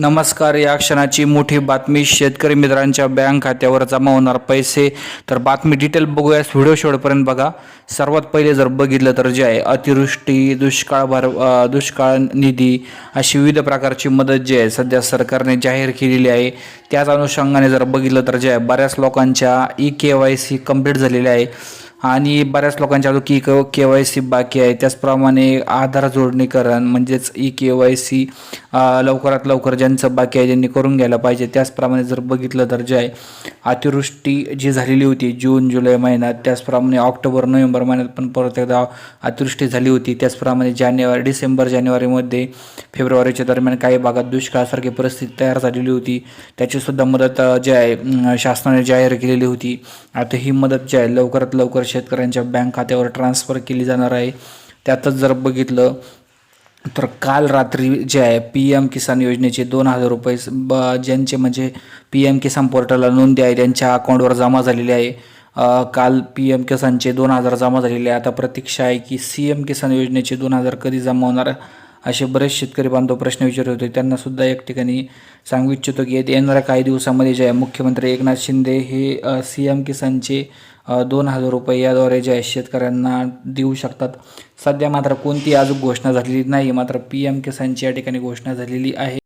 नमस्कार या क्षणाची मोठी बातमी शेतकरी मित्रांच्या बँक खात्यावर जमा होणार पैसे. तर बातमी डिटेल बघूयास व्हिडिओ शेवटपर्यंत बघा. सर्वात पहिले जर बघितलं तर जे आहे अतिवृष्टी दुष्काळ भर दुष्काळ निधी अशी विविध प्रकारची मदत जी आहे सध्या सरकारने जाहीर केलेली आहे. त्याच अनुषंगाने जर बघितलं तर जे आहे बऱ्याच लोकांच्या E K Y C complete झालेली आहे. आणि बऱ्याच लोकांच्या अजून की के वाय सी बाकी आहे. त्याचप्रमाणे आधार जोडणीकरण म्हणजेच ई के वाय सी लवकरात लवकर ज्यांचं बाकी आहे ज्यांनी करून घ्यायला पाहिजे त्याचप्रमाणे जर बघितलं तर जे आहे अतिवृष्टी जी झालेली होती जून जुलै महिन्यात त्याचप्रमाणे ऑक्टोबर नोव्हेंबर महिन्यात पण परत एकदा अतिवृष्टी झाली होती. त्याचप्रमाणे जानेवारी डिसेंबर जानेवारीमध्ये फेब्रुवारीच्या दरम्यान काही भागात दुष्काळासारखी परिस्थिती तयार झालेली होती. त्याचीसुद्धा मदत जे आहे शासनाने जाहीर केलेली होती. आता ही मदत जी आहे लवकरात लवकर शेतकऱ्यांच्या बँक खात्यावर ट्रान्सफर केली जाणार आहे. त्यातच जर बघितलं तर काल रात्री जे आहे पी एम किसान योजनेचे दोन हजार रुपये ब ज्यांचे म्हणजे पी एम किसान पोर्टलला नोंदी आहे त्यांच्या अकाउंटवर जमा झालेली आहे. काल पी एम किसानचे दोन हजार जमा झालेले आहे. आता प्रतीक्षा आहे की सी एम किसान योजनेचे दोन हजार कधी जमा होणार? असे बरेच शेतकरी बांधव प्रश्न विचारत होते. त्यांनासुद्धा एक ठिकाणी सांगू इच्छितो की येणाऱ्या काही दिवसामध्ये जे आहे मुख्यमंत्री एकनाथ शिंदे हे सी एम किसानचे दोन हजार रुपये याद्वारे जे आहे शेतकऱ्यांना देऊ शकतात. सध्या मात्र कोणती अजून घोषणा झालेली नाही मात्र पी एम किसानची या ठिकाणी घोषणा झालेली आहे.